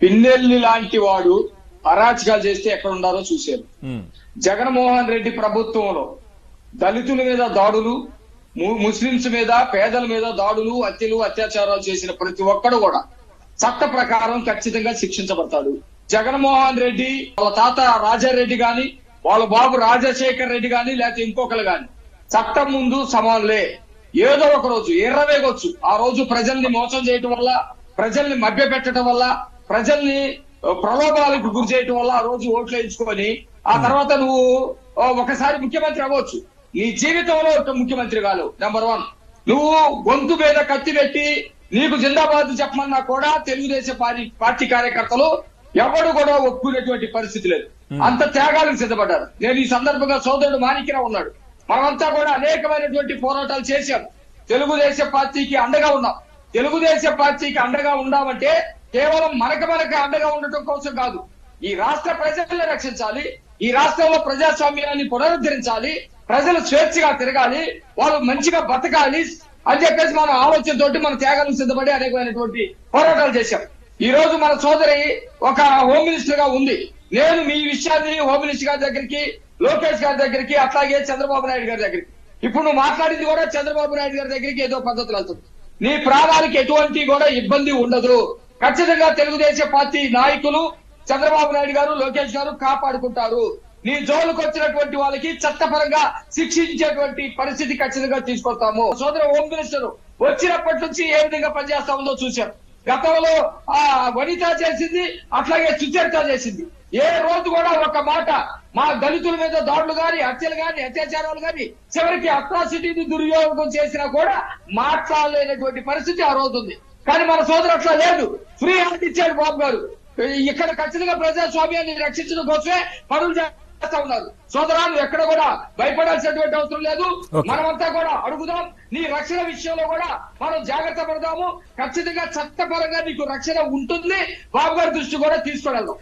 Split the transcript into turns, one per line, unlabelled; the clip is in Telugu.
పిన్నెల్లి లాంటి వాడు అరాచకాలు చేస్తే ఎక్కడ ఉండాలో చూశారు. జగన్మోహన్ రెడ్డి ప్రభుత్వంలో దళితుల మీద దాడులు ముస్లింస్ మీద పేదల మీద దాడులు హత్యలు అత్యాచారాలు చేసిన ప్రతి ఒక్కడు కూడా చట్ట ప్రకారం ఖచ్చితంగా శిక్షించబడతాడు. జగన్మోహన్ రెడ్డి వాళ్ళ తాత రాజారెడ్డి గాని వాళ్ళ బాబు రాజశేఖర్ రెడ్డి గాని లేకపోతే ఇంకొకరు గాని చట్టం ముందు సమానులే. ఏదో ఒక రోజు ఎర్రవేగొచ్చు ఆ రోజు ప్రజల్ని మోసం చేయటం వల్ల ప్రజల్ని మభ్య పెట్టడం వల్ల ప్రజల్ని ప్రలోభాలకు గురి చేయటం వల్ల ఆ రోజు ఓట్లు వేయించుకొని ఆ తర్వాత నువ్వు ఒకసారి ముఖ్యమంత్రి అవ్వచ్చు. నీ జీవితంలో ఒక ముఖ్యమంత్రి కాదు. నెంబర్ వన్ నువ్వు గొంతు మీద కత్తి పెట్టి నీకు జిందాబాద్ చెప్పమన్నా కూడా తెలుగుదేశం పార్టీ పార్టీ కార్యకర్తలు ఎవడు కూడా ఒప్పుకునేటువంటి పరిస్థితి లేదు. అంత త్యాగాలకు సిద్ధపడ్డారు. నేను ఈ సందర్భంగా సోదరుడు మాణిక్యరావు ఉన్నాడు. మనమంతా కూడా అనేకమైనటువంటి పోరాటాలు చేశాం. తెలుగుదేశం పార్టీకి అండగా ఉన్నాం. తెలుగుదేశం పార్టీకి అండగా ఉండామంటే కేవలం మనకు మనకు అండగా ఉండటం కోసం కాదు. ఈ రాష్ట్ర ప్రజల్ని రక్షించాలి ఈ రాష్ట్రంలో ప్రజాస్వామ్యాన్ని పునరుద్ధరించాలి ప్రజలు స్వేచ్ఛగా తిరగాలి వాళ్ళు మంచిగా బతకాలి అని చెప్పేసి మనం ఆలోచనతోటి మన త్యాగాలను సిద్ధపడి అనేకమైనటువంటి పోరాటాలు చేశాం. ఈ రోజు మన సోదరి ఒక హోమ్ మినిస్టర్గా ఉంది. నేను మీ విషయాన్ని హోమ్ మినిస్టర్ గారి దగ్గరికి లోకేష్ గారి దగ్గరికి అట్లాగే చంద్రబాబు నాయుడు గారి దగ్గరికి. ఇప్పుడు నువ్వు మాట్లాడింది కూడా చంద్రబాబు నాయుడు గారి దగ్గరికి ఏదో పద్ధతులు వెళ్తుంది నీ ప్రాణానికి ఎటువంటి కూడా ఇబ్బంది ఉండదు. ఖచ్చితంగా తెలుగుదేశం పార్టీ నాయకులు చంద్రబాబు నాయుడు గారు లోకేష్ గారు కాపాడుకుంటారు. నీ జోలుకు వచ్చినటువంటి వాళ్ళకి చట్టపరంగా శిక్షించేటువంటి పరిస్థితి ఖచ్చితంగా తీసుకొస్తాము. సోదర హోమ్ మినిస్టర్ వచ్చినప్పటి నుంచి ఏ విధంగా పనిచేస్తా ఉందో చూశారు. గతంలో ఆ వనిత చేసింది అట్లాగే సుచరిత చేసింది. ఏ రోజు కూడా ఒక మాట మా దళితుల మీద దాడులు గాని హత్యలు గాని అత్యాచారాలు గాని చివరికి అట్రాసిటీని దుర్యోగం చేసినా కూడా మాట్లాడలేనటువంటి పరిస్థితి ఆ రోజు ఉంది. కానీ మన సోదరు అట్లా లేదు. ఫ్రీ హ్యాండ్ ఇచ్చాడు బాబు గారు. ఇక్కడ ఖచ్చితంగా ప్రజాస్వామ్యాన్ని రక్షించడం కోసమే పనులు చేస్తా ఉన్నారు. సోదరాలు ఎక్కడ కూడా భయపడాల్సినటువంటి అవసరం లేదు. మనమంతా కూడా అడుగుదాం. నీ రక్షణ విషయంలో కూడా మనం జాగ్రత్త పడదాము. ఖచ్చితంగా చట్టపరంగా నీకు రక్షణ ఉంటుంది బాబు గారి దృష్టి కూడా తీసుకువెళ్దాం.